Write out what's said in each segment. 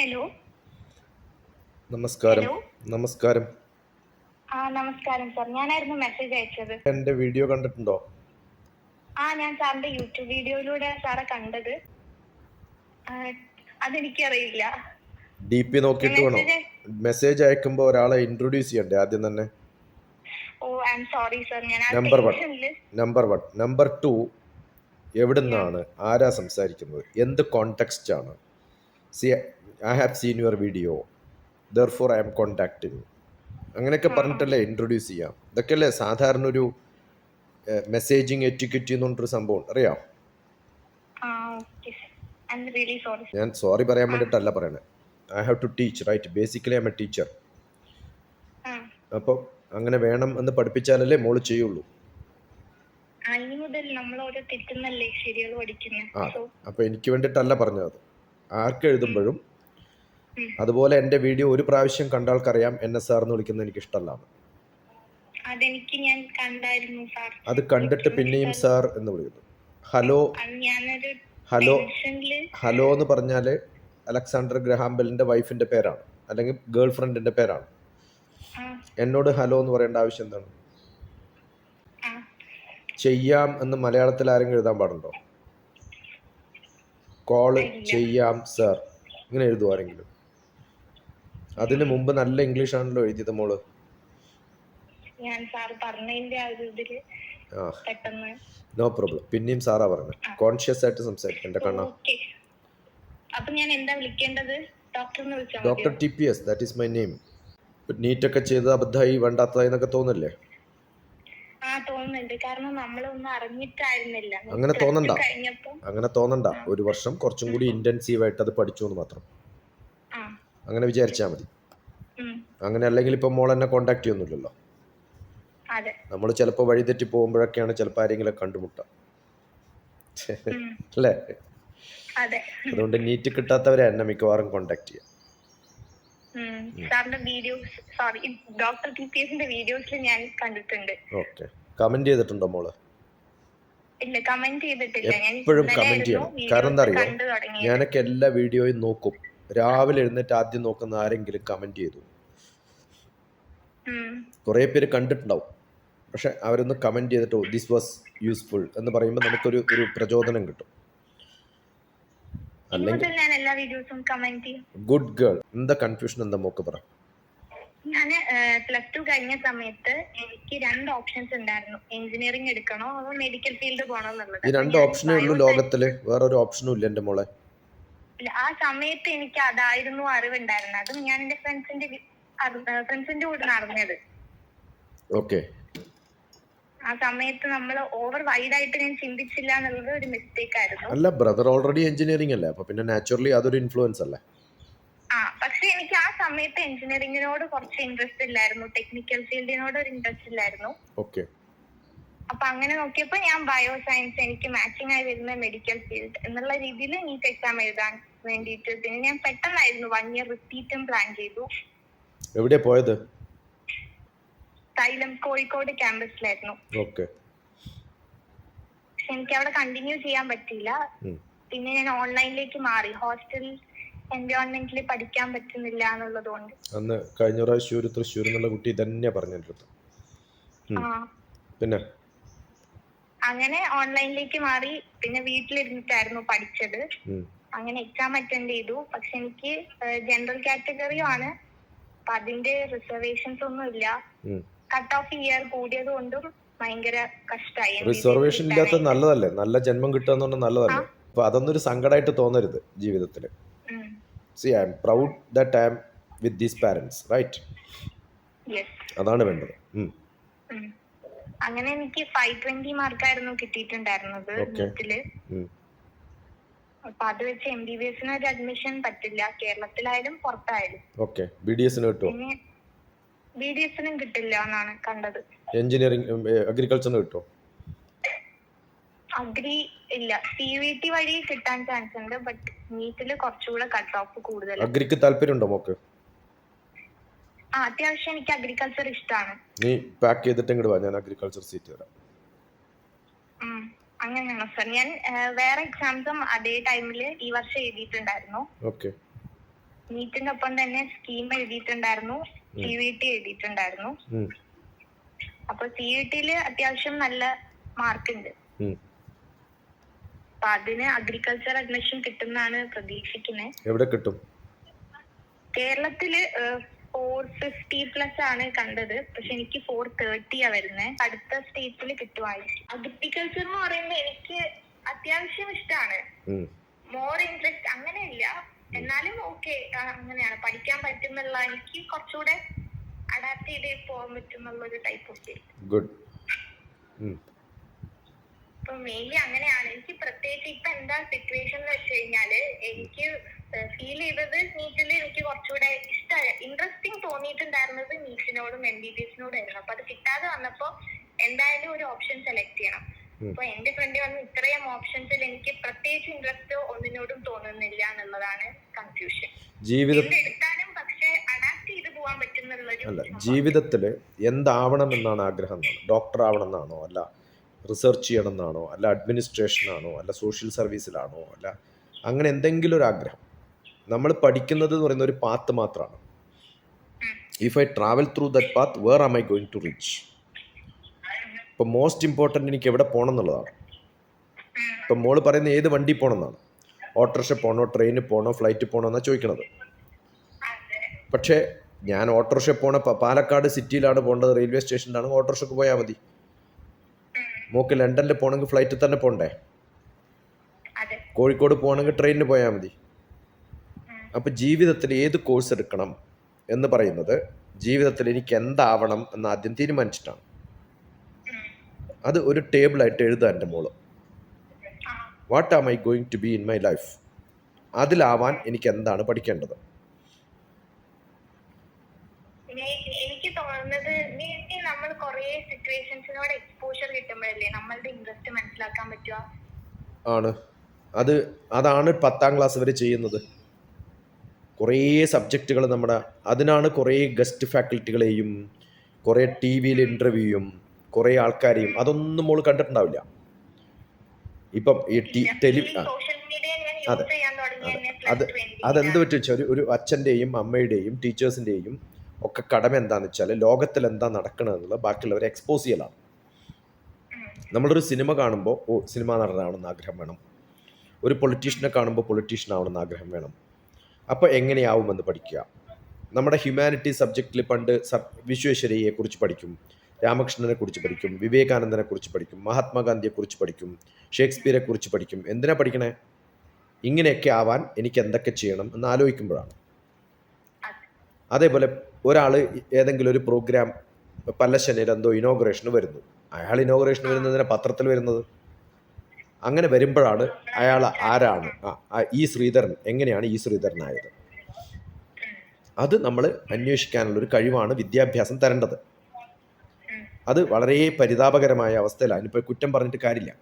Hello നമസ്കാരം. നമസ്കാരം. ആ നമസ്കാരം സാർ ഞാനായിരുന്നു മെസ്സേജ് അയച്ചത്. എന്റെ വീഡിയോ കണ്ടിട്ടുണ്ടോ? ആ ഞാൻ സാറിന്റെ യൂട്യൂബ് വീഡിയോയിലൂടെ സാറെ കണ്ടത്. അതെനിക്കറിയില്ല. ഡി പി നോക്കിയിട്ട് വേണോ. മെസ്സേജ് അയക്കുമ്പോൾ ഒരാളെ ഇൻട്രൊഡ്യൂസ് ചെയ്യണ്ടേ ആദ്യം തന്നെ? Oh I am sorry sir ഞാൻ number Number number one number two എവിടുന്നാണ്? ആരാ സംസാരിക്കുന്നത്? എന്ത് കോണ്ടെക്സ്റ്റ് ആണ്? See I have seen your video therefore I'm contacting അങ്ങനെയൊക്കെ പറഞ്ഞിട്ടല്ലേ ഇൻട്രൊഡ്യൂസ് ചെയ്യാം? ഇതൊക്കെയല്ലേ സാധാരണ ഒരു മെസ്സേജിങ് എറ്റിക്യൂറ്റി എന്ന് പറഞ്ഞൊരു സംഭവം അറിയാം? ഞാൻ സോറി പറയാൻ വേണ്ടിയിട്ടല്ല പറയണേ. I have to teach right basically I'm a teacher അപ്പോൾ അങ്ങനെ വേണം എന്ന് പഠിപ്പിച്ചാലല്ലേ മോൾ ചെയ്യുള്ളൂ. അപ്പൊ എനിക്ക് വേണ്ടിട്ടല്ല പറഞ്ഞത്. ആർക്ക് എഴുതുമ്പോഴും. അതുപോലെ എന്റെ വീഡിയോ ഒരു പ്രാവശ്യം കണ്ടാൾക്കറിയാം എന്നെ സാർ എന്ന് വിളിക്കുന്നത് എനിക്ക് ഇഷ്ടമല്ല അതെനിക്ക് ഞാൻ കണ്ടായിരുന്നു സാർ അത് കണ്ടിട്ട് പിന്നെയും സാർ എന്ന് വിളിക്കുന്നു. ഹലോ ഹലോ ഹലോ എന്ന് പറഞ്ഞാൽ അലക്സാണ്ടർ ഗ്രഹാംബലിന്റെ വൈഫിന്റെ പേരാണ്. അല്ലെങ്കിൽ ഗേൾ ഫ്രണ്ടിന്റെ പേരാണ് എന്നോട് ഹലോ എന്ന് പറയേണ്ട ആവശ്യം എന്താണ്? ചെയ്യാം എന്ന് മലയാളത്തിൽ ആരെങ്കിലും എഴുതാൻ പാടുണ്ടോ? കോൾ ചെയ്യാം സാർ ഇങ്ങനെ എഴുതുമോ ആരെങ്കിലും? അതിന് മുമ്പ് നല്ല ഇംഗ്ലീഷ് ആണല്ലോ എഴുതിയത് മോൾ. ഞാൻ സാർ പറഞ്ഞതിന്റെ ആ ഒരു ഇതിൽ പെട്ടെന്ന് നോ പ്രോബ്ലം പിന്നെയും സാറാ പറഞ്ഞത്. കോൺഷ്യസ് ആയിട്ട് സംസാരിക്കേണ്ട കണ്ണാ. അപ്പൊ ഞാൻ എന്താ വിളിക്കേണ്ടത്? Doctor T P S that is my name നീറ്റൊക്കെ ചെയ്ത് അബദ്ധമായി വേണ്ടാത്തതായി എന്നൊക്കെ തോന്നില്ലേ അങ്ങനെ തോന്നണ്ട. അങ്ങനെ തോന്നണ്ട. ഒരു വർഷം കുറച്ചും കൂടി ഇന്റൻസീവ് ആയിട്ട് അത് പഠിച്ചു എന്ന് മാത്രം. അങ്ങനെ വിചാരിച്ചാൽ മതി. അങ്ങനെ അല്ലെങ്കിൽ ഇപ്പം മോൾ എന്നെ കോണ്ടാക്ട് ചെയ്യുന്നില്ലല്ലോ. നമ്മൾ ചിലപ്പോൾ വഴിതെറ്റി പോകുമ്പോഴൊക്കെയാണ് ചിലപ്പോൾ ആരെങ്കിലും കണ്ടുമുട്ടുക അല്ലേ? അതെ. അതുകൊണ്ട് നീറ്റ് കിട്ടാത്തവരെ എന്നെ മിക്കവാറും കോണ്ടാക്ട് ചെയ്യാം. ഉം, സാറിന്റെ videos sorry doctor T P എസിന്റെ വീഡിയോസിൽ ഞാൻ കണ്ടിട്ടുണ്ട്. ഓക്കെ. കമന്റ് ചെയ്തിട്ടുണ്ടോ മോൾ? ഇല്ല കമന്റ് ചെയ്തിട്ടില്ല. എപ്പോഴും കമന്റ് ചെയ്യണം. കാരണം എന്താ അറിയോ? ഞാനൊക്കെ എല്ലാ വീഡിയോയും നോക്കും. രാവിലെ എഴുന്നേറ്റ് ആദ്യം നോക്കുന്ന ആരെങ്കിലും കമന്റ് ചെയ്തു. കുറെ പേര് കണ്ടിട്ടുണ്ടാവും. പക്ഷെ അവരൊന്ന് കമന്റ് ചെയ്തിട്ടോ ദിസ് വാസ് യൂസ്ഫുൾ എന്ന് പറയുമ്പോൾ നമുക്കൊരു ഒരു പ്രചോദനം കിട്ടും. അല്ലെങ്കിൽ ഗുഡ് ഗേൾ എന്താ കൺഫ്യൂഷൻ എന്താ മോക്ക് പറ. ഞാൻ പ്ലസ് ടു കഴിഞ്ഞ സമയത്ത് എനിക്ക് രണ്ട് ഓപ്ഷൻസ് ഉണ്ടായിരുന്നു. എഞ്ചിനീയറിംഗ് എടുക്കണോ അതോ മെഡിക്കൽ ഫീൽഡ് പോകണോ എന്നുള്ളത്. ഈ രണ്ട് ഓപ്ഷനേ ഉള്ളൂ ലോകത്തിൽ. വേറൊരു ഓപ്ഷനും ഇല്ല എന്റെ മോളെ. ആ സമയത്ത് എനിക്ക് അതായിരുന്നു അറിവുണ്ടായിരുന്നത്. അതും ഞാൻ എന്റെ ഫ്രണ്ട്സിന്റെ ഫ്രണ്ട്സിന്റെ കൂടെ നടന്നത്. ഓക്കെ. ആ സമയത്ത് നമ്മൾ ഓവർ വൈഡ് ആയിട്ട് ഞാൻ ചിന്തിച്ചില്ല എന്നുള്ളത് ഒരു മിസ്റ്റേക്ക് ആയിരുന്നു. അല്ല ബ്രദർ ഓൾറെഡി എഞ്ചിനീയറിംഗ് അല്ലേ? അപ്പോൾ പിന്നെ നാച്ചുറലി അതൊരു ഇൻഫ്ലുവൻസ് അല്ലേ? ആ പക്ഷെ എനിക്ക് ആ സമയത്ത് എഞ്ചിനീയറിംഗിനോട് കുറച്ച് ഇൻട്രസ്റ്റ് ഇല്ലായിരുന്നു. ടെക്നിക്കൽ ഫീൽഡിനോട് ഒരു ഇൻട്രസ്റ്റ് ഇല്ലായിരുന്നു. ഓക്കെ. അപ്പൊ അങ്ങനെ നോക്കിയപ്പോ ഞാൻ ബയോ സയൻസ് എനിക്ക് മാച്ചിങ് ആയി വരുന്ന മെഡിക്കൽ ഫീൽഡ് എന്നുള്ള രീതിയിൽ നീറ്റ് എക്സാം എഴുതാൻ വേണ്ടിയിട്ട്. പിന്നെ ഞാൻ പെട്ടെന്നായിരുന്നു വൺ ഇയർ റിപ്പീറ്റും പ്ലാൻ ചെയ്തു. എവിടെ പോയത്? തൈലം കോഴിക്കോട് ക്യാമ്പസിലായിരുന്നു. ഓക്കെ. എനിക്ക് അവിടെ കണ്ടിന്യൂ ചെയ്യാൻ പറ്റിയില്ല. പിന്നെ ഞാൻ ഓൺലൈനിലേക്ക് മാറി. ഹോസ്റ്റൽ എൻവയോൺമെന്റിൽ പഠിക്കാൻ പറ്റുന്നില്ല എന്നുള്ളതുകൊണ്ട്. അന്ന് കഴിഞ്ഞ പ്രാവശ്യം ഒരു തൃശ്ശൂർ എന്നുള്ള കുട്ടി തന്നെ പറഞ്ഞിട്ടുണ്ട്. പിന്നെ? അങ്ങനെ ഓൺലൈനിലേക്ക് മാറി. പിന്നെ വീട്ടിലിരുന്നിട്ടായിരുന്നു പഠിച്ചത്. അങ്ങനെ എക്സാം അറ്റൻഡ് ചെയ്തു. പക്ഷെ എനിക്ക് ജനറൽ കാറ്റഗറിയും ആണ്. അപ്പൊ അതിന്റെ റിസർവേഷൻസ് ഒന്നും ഇല്ല. കട്ട് ഓഫ് ഇയർ കൂടിയത് കൊണ്ടും ഭയങ്കര കഷ്ടമായി റിസർവേഷൻ ഇല്ലാത്ത നല്ലതല്ലേ? നല്ല ജന്മം കിട്ടുക നല്ലതല്ലേ? അപ്പൊ അതൊന്നും ഒരു സങ്കടമായിട്ട് തോന്നരുത് ജീവിതത്തിൽ see I'm proud that I'm with these parents right അതാണ് വേണ്ടത്. അങ്ങനെ എനിക്ക് ഫൈവ് ട്വന്റി മാർക്കായിരുന്നു കിട്ടിയിട്ടുണ്ടായിരുന്നത്. അപ്പൊ അത് വെച്ച് എം ബി ബി എസിന് ഒരു അഡ്മിഷൻ പറ്റില്ല. കേരളത്തിലായാലും പുറത്തായാലും. ഓക്കെ ബി ഡി എസിന് കിട്ടുമോ പിന്നെ ബി ഡി എസിനും കിട്ടില്ല എന്നാണ് കണ്ടത്. എഞ്ചിനീയറിംഗ് അഗ്രികൾച്ചറിന് കിട്ടുമോ അഗ്രി ഇല്ല. സി വി ടി വഴി കിട്ടാൻ ചാൻസ് ഉണ്ട്. ബട്ട് നീറ്റിൽ കുറച്ചുകൂടെ കട്ട് ഓഫ് കൂടുതൽ അഗ്രിക്ക് താല്പര്യമുണ്ടോ മോക്ക്? ആ അത്യാവശ്യം എനിക്ക് അഗ്രികൾച്ചർ ഇഷ്ടമാണ് നീ പാക്ക് ചെയ്തിട്ട് ഇങ്ങോട്ട് വാ. ഞാൻ അഗ്രികൾച്ചർ സീറ്റ് തരാം അങ്ങനെയാണോ സർ? ഞാൻ വേറെ എക്സാംസും അതേ ടൈമിൽ ഈ വർഷം എഴുതിയിട്ടുണ്ടായിരുന്നു. ഓക്കെ. നീറ്റിന്റെ ഒപ്പം തന്നെ സ്കീം എഴുതിയിട്ടുണ്ടായിരുന്നു. സി വി ടി എഴുതിയിട്ടുണ്ടായിരുന്നു. അപ്പൊ സി വി ടിയിൽ അത്യാവശ്യം നല്ല മാർക്ക് ഉണ്ട്. അപ്പൊ അതിന് അഗ്രികൾച്ചർ അഡ്മിഷൻ കിട്ടുന്നാണ് പ്രതീക്ഷിക്കുന്നത് എവിടെ കിട്ടും? കേരളത്തിൽ ഫോർ ഫിഫ്റ്റി പ്ലസ് ആണ് കണ്ടത്. പക്ഷെ എനിക്ക് ഫോർ തേർട്ടിയാ വരുന്നത് അടുത്ത സ്റ്റേറ്റിൽ കിട്ടുമായിരിക്കും അഗ്രികൾച്ചർ എന്ന് പറയുമ്പോൾ എനിക്ക് അത്യാവശ്യം ഇഷ്ടമാണ്. മോർ ഇൻട്രസ്റ്റ് അങ്ങനെയില്ല. എന്നാലും ഓക്കെ അങ്ങനെയാണ്. പഠിക്കാൻ പറ്റുന്നുള്ള എനിക്ക് കുറച്ചുകൂടെ അഡാപ്റ്റ് ചെയ്ത് പോകാൻ പറ്റുന്നുള്ള ഒരു ടൈപ്പ് ഓഫ് ഗുഡ് അപ്പൊ മെയിൻലി അങ്ങനെയാണ്. എനിക്ക് പ്രത്യേകിച്ച് ഇപ്പൊ എന്താ സിറ്റുവേഷൻ എന്ന് വെച്ച് കഴിഞ്ഞാൽ എനിക്ക് ഫീൽ ചെയ്തത് നീറ്റിൽ എനിക്ക് കുറച്ചുകൂടെ ഇഷ്ടമായ ഇൻട്രസ്റ്റിംഗ് തോന്നിയിട്ടുണ്ടായിരുന്നത് നീറ്റിനോടും എം ബി ബി എസിനോടും ആയിരുന്നു അപ്പൊ അത് കിട്ടാതെ വന്നപ്പോ എന്തായാലും ഒരു ഓപ്ഷൻ സെലക്ട് ചെയ്യണം. അപ്പൊ എന്റെ ഫ്രണ്ട് വന്ന് ഇത്രയും ഓപ്ഷൻസിൽ എനിക്ക് പ്രത്യേകിച്ച് ഇൻട്രസ്റ്റ് ഒന്നിനോടും തോന്നുന്നില്ല എന്നുള്ളതാണ് കൺഫ്യൂഷൻ ജീവിതം എന്തെടുത്താലും പക്ഷെ അഡാപ്റ്റ് ചെയ്ത് പോകാൻ പറ്റുന്നുള്ളൊരു അല്ല ജീവിതത്തിൽ എന്താവണം എന്നാണ് ആഗ്രഹം ഡോക്ടർ ആവണം എന്നാണോ അല്ല റിസർച്ച് ചെയ്യണം എന്നാണോ അല്ല അഡ്മിനിസ്ട്രേഷനാണോ അല്ല സോഷ്യൽ സർവീസിലാണോ അല്ല അങ്ങനെ എന്തെങ്കിലും ഒരു ആഗ്രഹം നമ്മൾ പഠിക്കുന്നത് എന്ന് പറയുന്ന ഒരു പാത്ത് മാത്രമാണ്. If I travel through that path where am I going to reach ഇപ്പം മോസ്റ്റ് ഇമ്പോർട്ടന്റ് എനിക്ക് എവിടെ പോകണം എന്നുള്ളതാണ്. ഇപ്പം മോൾ പറയുന്ന ഏത് വണ്ടി പോകണം എന്നാണ് ഓട്ടോറിക്ഷ പോകണോ ട്രെയിനിൽ പോകണോ ഫ്ലൈറ്റ് പോകണോ എന്നാണ് ചോദിക്കണത്. പക്ഷേ ഞാൻ ഓട്ടോറിക്ഷ പോണ പാലക്കാട് സിറ്റിയിലാണ് പോകേണ്ടത് റെയിൽവേ സ്റ്റേഷനിലാണ് ഓട്ടോറിക്ഷക്ക് പോയാൽ മതി. മോക്ക് ലണ്ടനിൽ പോകണമെങ്കിൽ ഫ്ലൈറ്റിൽ തന്നെ പോകണ്ടേ കോഴിക്കോട് പോകണമെങ്കിൽ ട്രെയിനിന് പോയാൽ മതി. അപ്പം ജീവിതത്തിൽ ഏത് കോഴ്സ് എടുക്കണം എന്ന് പറയുന്നത് ജീവിതത്തിൽ എനിക്ക് എന്താവണം എന്ന് ആദ്യം തീരുമാനിച്ചിട്ടാണ്. അത് ഒരു ടേബിളായിട്ട് എഴുതാൻ എന്റെ മോൾ. What am I going to be in my life അതിലാവാൻ എനിക്ക് എന്താണ് പഠിക്കേണ്ടത്? എനിക്ക് തോന്നുന്നത് നമ്മൾ കുറേ സിറ്റുവേഷൻസിനോട് എക്സ്പോഷർ കിട്ടുമ്പോഴല്ലേ നമ്മളുടെ ഇൻട്രസ്റ്റ് മനസ്സിലാക്കാൻ പറ്റുക? ആണ്. അത് അതാണ് പത്താം ക്ലാസ് വരെ ചെയ്യുന്നത്. കുറേ സബ്ജക്റ്റുകൾ നമ്മുടെ അതിനാണ് കുറേ ഗസ്റ്റ് ഫാക്കൽറ്റികളെയും കുറേ ടി വിയിൽ ഇന്റർവ്യൂയും കുറേ ആൾക്കാരെയും അതൊന്നും മോൾ കണ്ടിട്ടുണ്ടാവില്ല. ഇപ്പം ഈ ടി ടെലി അതെ. അത്. അതെന്ത് പറ്റി വെച്ചാൽ ഒരു ഒരു അച്ഛന്റെയും അമ്മയുടെയും ടീച്ചേഴ്സിന്റെയും ഒക്കെ കടമ എന്താണെന്ന് വെച്ചാൽ ലോകത്തിൽ എന്താ നടക്കണമെന്നുള്ളത് ബാക്കിയുള്ളവരെ എക്സ്പോസ് ചെയ്യലാണ്. നമ്മളൊരു സിനിമ കാണുമ്പോൾ ഓ സിനിമ നടനാവണമെന്ന് ആഗ്രഹം വേണം. ഒരു പൊളിറ്റീഷ്യനെ കാണുമ്പോൾ പൊളിറ്റീഷ്യൻ ആവണമെന്ന് ആഗ്രഹം വേണം. അപ്പോൾ എങ്ങനെയാവുമെന്ന് പഠിക്കുക. നമ്മുടെ ഹ്യൂമാനിറ്റി സബ്ജക്റ്റിൽ പണ്ട് സർ വിശ്വേശ്വരയെക്കുറിച്ച് പഠിക്കും രാമകൃഷ്ണനെ കുറിച്ച് പഠിക്കും വിവേകാനന്ദനെ കുറിച്ച് പഠിക്കും മഹാത്മാഗാന്ധിയെ കുറിച്ച് പഠിക്കും ഷേക്സ്പിയറെ കുറിച്ച് പഠിക്കും. എന്തിനാ പഠിക്കണേ? ഇങ്ങനെയൊക്കെ ആവാൻ എനിക്ക് എന്തൊക്കെ ചെയ്യണം എന്ന് ആലോചിക്കുമ്പോഴാണ്. അതേപോലെ ഒരാൾ ഏതെങ്കിലും ഒരു പ്രോഗ്രാം പല്ലശ്ശനിൽ എന്തോ ഇനോഗ്രേഷന് വരുന്നു. അയാൾ ഇനോഗ്രേഷന് വരുന്നതിനെ പത്രത്തിൽ വരുന്നത്? അങ്ങനെ വരുമ്പോഴാണ് അയാൾ ആരാണ്? ഈ ശ്രീധരൻ. എങ്ങനെയാണ് ഈ ശ്രീധരനായത്? അത് നമ്മൾ അന്വേഷിക്കാനുള്ള ഒരു കഴിവാണ് വിദ്യാഭ്യാസം തരേണ്ടത്. അത് വളരെ പരിതാപകരമായ അവസ്ഥയിലാണ്. ഇപ്പോൾ കുറ്റം പറഞ്ഞിട്ട് കാര്യമില്ല.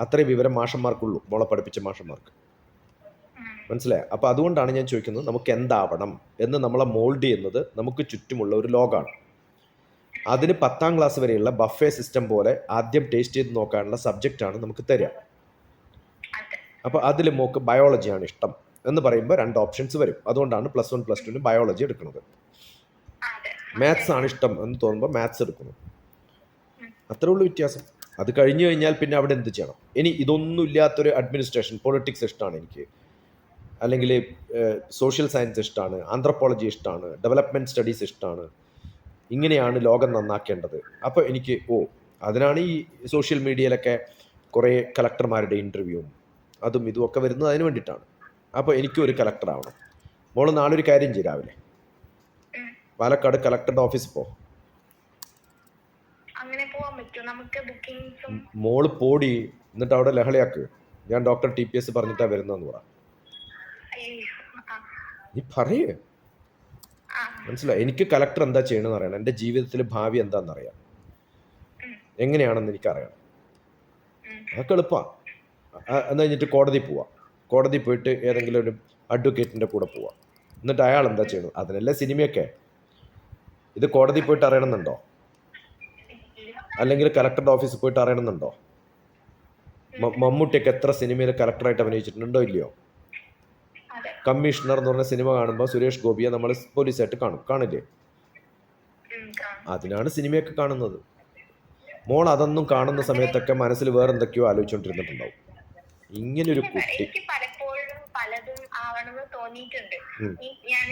അത്രയും വിവരം മാഷന്മാർക്കുള്ളൂ. മോളെ പഠിപ്പിച്ച മാഷന്മാർക്ക്. മനസ്സിലായോ? അപ്പോൾ അതുകൊണ്ടാണ് ഞാൻ ചോദിക്കുന്നത് നമുക്ക് എന്താവണം എന്ന് നമ്മളെ മോൾഡ് ചെയ്യുന്നത് നമുക്ക് ചുറ്റുമുള്ള ഒരു ലോകമാണ്. അതിന് പത്താം ക്ലാസ് വരെയുള്ള ബഫേ സിസ്റ്റം പോലെ ആദ്യം ടേസ്റ്റ് ചെയ്ത് നോക്കാനുള്ള ആണ് നമുക്ക് തരിക. അപ്പോൾ അതിൽ മോക്ക് ബയോളജിയാണ് ഇഷ്ടം എന്ന് പറയുമ്പോൾ രണ്ട് ഓപ്ഷൻസ് വരും. അതുകൊണ്ടാണ് പ്ലസ് വൺ പ്ലസ് ടുവിന് ബയോളജി എടുക്കുന്നത്. മാത്സ് ആണ് ഇഷ്ടം എന്ന് തോന്നുമ്പോൾ മാത്സ് എടുക്കുന്നു. അത്രേ ഉള്ളൂ വ്യത്യാസം. അത് കഴിഞ്ഞു കഴിഞ്ഞാൽ പിന്നെ അവിടെ എന്ത് ചെയ്യണം? ഇനി ഇതൊന്നും ഇല്ലാത്തൊരു അഡ്മിനിസ്ട്രേഷൻ പൊളിറ്റിക്സ് ഇഷ്ടമാണ് എനിക്ക്. അല്ലെങ്കിൽ സോഷ്യൽ സയൻസ് ഇഷ്ടമാണ് ആന്ത്രപ്പോളജി ഇഷ്ടമാണ് ഡെവലപ്മെന്റ് സ്റ്റഡീസ് ഇഷ്ടമാണ് ഇങ്ങനെയാണ് ലോകം നന്നാക്കേണ്ടത്. അപ്പോൾ എനിക്ക് ഓ അതിനാണ് ഈ സോഷ്യൽ മീഡിയയിലൊക്കെ കുറേ കളക്ടർമാരുടെ ഇന്റർവ്യൂവും അതും ഇതും ഒക്കെ വരുന്നത് അതിന് വേണ്ടിയിട്ടാണ്. അപ്പോൾ എനിക്കും ഒരു കളക്ടർ ആവണം. മോൾ നാളെ ഒരു കാര്യം ചെയ്യും രാവിലെ. പാലക്കാട് കളക്ടറുടെ ഓഫീസിൽ പോ. മോൾ പോടി എന്നിട്ട് അവിടെ ലഹളയാക്ക്. ഞാൻ ഡോക്ടർ ടി പി എസ് പറഞ്ഞിട്ടാണ് വരുന്നതെന്ന് പറ. നീ പറയേ. മനസ്സിലായി? എനിക്ക് കലക്ടർ എന്താ ചെയ്യണമെന്ന് അറിയണം. എന്റെ ജീവിതത്തിൽ ഭാവി എന്താണെന്ന് അറിയാം എങ്ങനെയാണെന്ന് എനിക്കറിയണം. അതൊക്കെ എളുപ്പമാണ് എന്ന് കഴിഞ്ഞിട്ട് കോടതി പോവാം. കോടതി പോയിട്ട് ഏതെങ്കിലും ഒരു അഡ്വക്കേറ്റിന്റെ കൂടെ പോവാം. എന്നിട്ട് അയാൾ എന്താ ചെയ്യണം അതിനല്ലേ സിനിമയൊക്കെ? ഇത് കോടതി പോയിട്ട് അറിയണമെന്നുണ്ടോ? അല്ലെങ്കിൽ കലക്ടറുടെ ഓഫീസിൽ പോയിട്ട് അറിയണമെന്നുണ്ടോ? മമ്മൂട്ടിയൊക്കെ എത്ര സിനിമയിൽ കലക്ടറായിട്ട് അഭിനയിച്ചിട്ടുണ്ടോ? ഇല്ലയോ? അതെ കമ്മീഷണർ എന്ന് പറഞ്ഞ സിനിമ കാണുമ്പോൾ സുരേഷ് ഗോപിയെ നമ്മൾ പോലീസായിട്ട് കാണും. കാണില്ലേ? അതിനാണ് സിനിമയൊക്കെ കാണുന്നത്. മോൾ അതൊന്നും കാണുന്ന സമയത്തൊക്കെ മനസ്സിൽ വേറെ എന്തൊക്കെയോ ആലോചിച്ചുകൊണ്ടിരുന്നിട്ടുണ്ടാവും ഇങ്ങനൊരു കുട്ടി. പലതും ആവണമെന്ന് തോന്നിയിട്ടുണ്ട്. ഞാൻ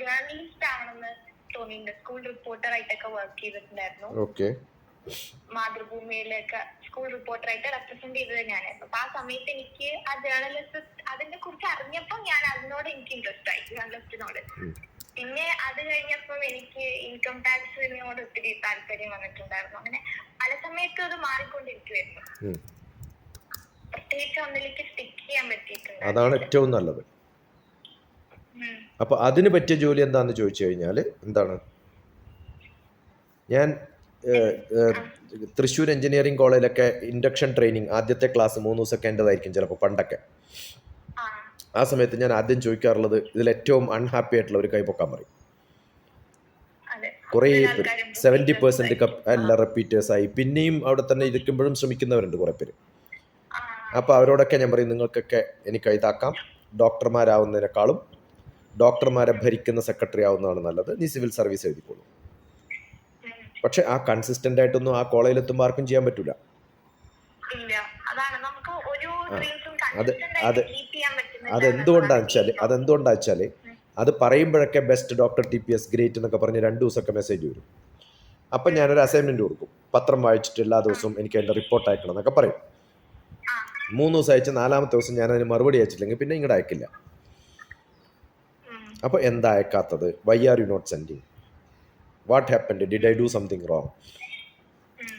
ജേർണലിസ്റ്റ് ആവണമെന്ന് തോന്നിയിട്ടുണ്ട്. സ്കൂൾ റിപ്പോർട്ടർ ആയിട്ടൊക്കെ വർക്ക് ചെയ്തിട്ടുണ്ടായിരുന്നു. ഓക്കെ. മാതൃഭൂമിയിലൊക്കെ സ്കൂൾ റിപ്പോർട്ടറായിട്ട് റെപ്രസെന്റ് ചെയ്തത് ഞാനായിരുന്നു. അപ്പൊ ആ സമയത്ത് എനിക്ക് ആ ജേർണലിസ്റ്റ് അതിനെ കുറിച്ച് അറിഞ്ഞപ്പോൾ ഞാൻ അതിനോട് എനിക്ക് ഇൻട്രസ്റ്റ് ആയി ജേർണലിസ്റ്റിനോട്. പിന്നെ അത് കഴിഞ്ഞപ്പോൾ എനിക്ക് ഇൻകം ടാക്സിനോട് ഒത്തിരി താല്പര്യം വന്നിട്ടുണ്ടായിരുന്നു. അങ്ങനെ പല സമയത്തും അത് മാറിക്കൊണ്ടിരിക്കുമായിരുന്നു ഉം. പ്രത്യേകിച്ച് ഒന്നിലേക്ക് സ്റ്റിക്ക് ചെയ്യാൻ പറ്റിയിട്ടുണ്ട് അതാണ് ഏറ്റവും നല്ലത്. അപ്പൊ അതിന് പറ്റിയ ജോലി എന്താന്ന് ചോദിച്ചു കഴിഞ്ഞാൽ എന്താണ്? ഞാൻ തൃശ്ശൂർ എഞ്ചിനീയറിംഗ് കോളേജിലൊക്കെ ഇൻഡക്ഷൻ ട്രെയിനിങ് ആദ്യത്തെ ക്ലാസ് മൂന്ന് ദിവസമൊക്കെ എന്റെതായിരിക്കും ചിലപ്പോൾ പണ്ടൊക്കെ. ആ. സമയത്ത് ഞാൻ ആദ്യം ചോദിക്കാറുള്ളത് ഇതിൽ ഏറ്റവും അൺഹാപ്പി ആയിട്ടുള്ള ഒരു കൈപ്പൊക്കാൻ പൊക്കാൻ പറയും. കുറേ പേര് സെവന്റി പെർസെന്റ് അല്ല എല്ലാ റിപ്പീറ്റേഴ്സായി പിന്നെയും അവിടെ തന്നെ ഇരിക്കുമ്പോഴും ശ്രമിക്കുന്നവരുണ്ട് കുറേ പേര്. അപ്പോൾ അവരോടൊക്കെ ഞാൻ പറയും നിങ്ങൾക്കൊക്കെ എനിക്ക് ഇതാക്കാം. ഡോക്ടർമാരാവുന്നതിനേക്കാളും ഡോക്ടർമാരെ ഭരിക്കുന്ന സെക്രട്ടറി ആവുന്നതാണ് നല്ലത്. നീ സിവിൽ സർവീസ് എഴുതിക്കോളൂ. പക്ഷെ ആ കൺസിസ്റ്റന്റ് ആയിട്ടൊന്നും ആ കോളേജിൽ എത്തുമ്പോൾ ആർക്കും ചെയ്യാൻ പറ്റൂല. അത് അത് അതെന്തുകൊണ്ടാണെന്ന് വെച്ചാൽ എന്നുള്ളതാണ് അതെന്തുകൊണ്ടാണെന്ന് വെച്ചാൽ അത് പറയുമ്പോഴൊക്കെ best doctor T P S great എന്നൊക്കെ പറഞ്ഞ് രണ്ട് ദിവസമൊക്കെ മെസ്സേജ് വരും. അപ്പം ഞാനൊരു അസൈൻമെന്റ് കൊടുക്കും. പത്രം വായിച്ചിട്ട് എല്ലാ ദിവസവും എനിക്ക് അതിന്റെ റിപ്പോർട്ട് അയക്കണം എന്നൊക്കെ പറയും. മൂന്ന് ദിവസം അയച്ച് നാലാമത്തെ ദിവസം ഞാൻ അതിന് മറുപടി അയച്ചില്ലെങ്കിൽ പിന്നെ ഇങ്ങോട്ട് അയക്കില്ല. അപ്പൊ അപ്പോൾ എന്താ അയക്കാത്തത്? Why are you not sending what happened did I do something wrong.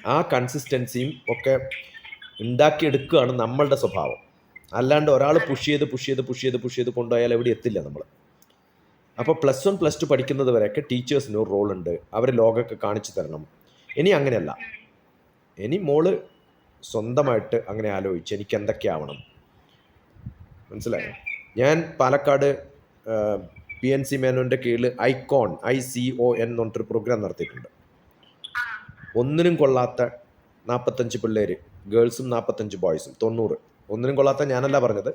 ആ കൺസിസ്റ്റൻസിയും ഒക്കെ ഉണ്ടാക്കിയെടുക്കുകയാണ് നമ്മളുടെ സ്വഭാവം. അല്ലാണ്ട് ഒരാൾ പുഷ് ചെയ്ത് പുഷ് ചെയ്ത് പുഷ് ചെയ്ത് പുഷ് ചെയ്ത് കൊണ്ടുപോയാൽ എവിടെ എത്തില്ല നമ്മൾ അപ്പോൾ പ്ലസ് വൺ പ്ലസ് ടു പഠിക്കുന്നത് വരെയൊക്കെ ടീച്ചേഴ്സിന് ഒരു റോളുണ്ട് അവർ ലോകമൊക്കെ കാണിച്ചു തരണം. ഇനി അങ്ങനെയല്ല. ഇനി മോൾ സ്വന്തമായിട്ട് അങ്ങനെ ആലോചിച്ച് എനിക്ക് എന്തൊക്കെയാവണം മനസ്സിലായോ ഞാൻ പാലക്കാട് പി എൻ സി മേനോന്റെ കീഴിൽ icon I C O N എന്ന് പറഞ്ഞിട്ടൊരു പ്രോഗ്രാം നടത്തിയിട്ടുണ്ട്. ഒന്നിനും കൊള്ളാത്ത നാൽപ്പത്തഞ്ച് പിള്ളേർ ഗേൾസും നാൽപ്പത്തഞ്ച് ബോയ്സും തൊണ്ണൂറ്. ഒന്നിനും കൊള്ളാത്ത ഞാനല്ല പറഞ്ഞത്.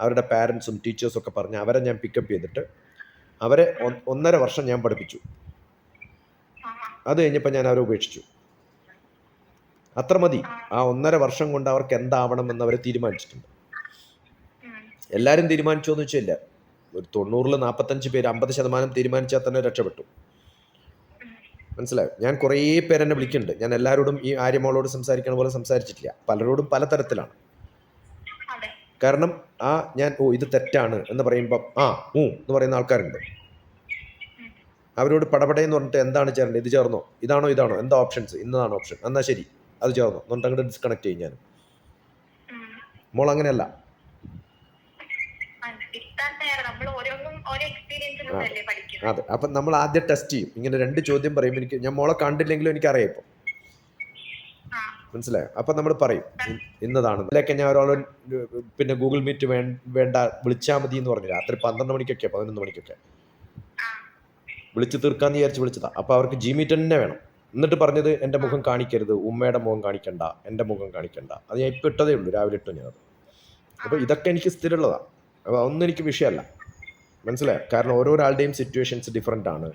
അവരുടെ പാരൻസും ടീച്ചേഴ്സും ഒക്കെ പറഞ്ഞ് അവരെ ഞാൻ പിക്കപ്പ് ചെയ്തിട്ട് അവരെ ഒന്നര വർഷം ഞാൻ പഠിപ്പിച്ചു. അത് കഴിഞ്ഞപ്പോൾ ഞാൻ അവരെ ഉപേക്ഷിച്ചു. അത്ര മതി. ആ ഒന്നര വർഷം കൊണ്ട് അവർക്ക് എന്താവണം എന്ന് അവർ തീരുമാനിച്ചിട്ടുണ്ട്. എല്ലാവരും തീരുമാനിച്ചോന്ന് വെച്ചില്ല ഒരു തൊണ്ണൂറിൽ നാൽപ്പത്തഞ്ച് പേര് അമ്പത് ശതമാനം തീരുമാനിച്ചാൽ തന്നെ രക്ഷപ്പെട്ടു. മനസ്സിലായോ? ഞാൻ കുറേ പേരെന്നെ വിളിക്കുന്നുണ്ട്. ഞാൻ എല്ലാവരോടും ഈ ആര്യമോളോട് സംസാരിക്കണ പോലെ സംസാരിച്ചിട്ടില്ല. പലരോടും പലതരത്തിലാണ് കാരണം ആ ഞാൻ ഓ ഇത് തെറ്റാണ് എന്ന് പറയുമ്പം ആ ഊ എന്ന് പറയുന്ന ആൾക്കാരുണ്ട്. അവരോട് പടപടയെന്ന് പറഞ്ഞിട്ട് എന്താണ് ചേരേണ്ടത് ഇത് ചേർന്നോ? ഇതാണോ? ഇതാണോ? എന്താ ഓപ്ഷൻസ്? ഇന്നതാണ് ഓപ്ഷൻ. എന്നാൽ ശരി. അത് ചേർന്നോ? എന്നിട്ട് അങ്ങോട്ട് ഡിസ്കണക്ട് ചെയ്യും ഞാൻ മോൾ അങ്ങനെയല്ല ആ, കിട്ടാൻ തയ്യാറ് നമ്മൾ ഓരോന്നും ഓരോ എക്സ്പീരിയൻസിലൂടെ അല്ലേ പഠിക്കുന്നത് അതെ. അപ്പം നമ്മൾ ആദ്യം ടെസ്റ്റ് ചെയ്യും. ഇങ്ങനെ രണ്ട് ചോദ്യം പറയുമ്പോൾ എനിക്ക് ഞാൻ മോളെ കണ്ടില്ലെങ്കിലും എനിക്കറിയാം ഇപ്പം. ആ, മനസ്സിലായോ? അപ്പം നമ്മൾ പറയും ഇന്നതാണ്. ഇതിലൊക്കെ ഞാൻ ഒരാൾ പിന്നെ ഗൂഗിൾ മീറ്റ് വേണ്ട വിളിച്ചാൽ മതി എന്ന് പറഞ്ഞു. രാത്രി പന്ത്രണ്ട് മണിക്കൊക്കെ പതിനൊന്ന് മണിക്കൊക്കെ. വിളിച്ച് തീർക്കാന്ന് വിചാരിച്ച് വിളിച്ചതാ. അപ്പോൾ അവർക്ക് ജി മീറ്റ് തന്നെ വേണം. എന്നിട്ട് പറഞ്ഞത് എന്റെ മുഖം കാണിക്കരുത് ഉമ്മയുടെ മുഖം കാണിക്കണ്ട എന്റെ മുഖം കാണിക്കണ്ട. അത് ഞാൻ ഇപ്പം ഇട്ടതേ ഉള്ളൂ രാവിലെ ഇട്ടു ഞാനത് അപ്പോൾ ഇതൊക്കെ എനിക്ക് സ്ഥിരമുള്ളതാണ് അപ്പോൾ അതൊന്നും എനിക്ക് വിഷയമല്ല. മനസ്സിലായോ? കാരണം ഓരോരാളുടെയും സിറ്റുവേഷൻസ് ഡിഫറെന്റ് ആണ്.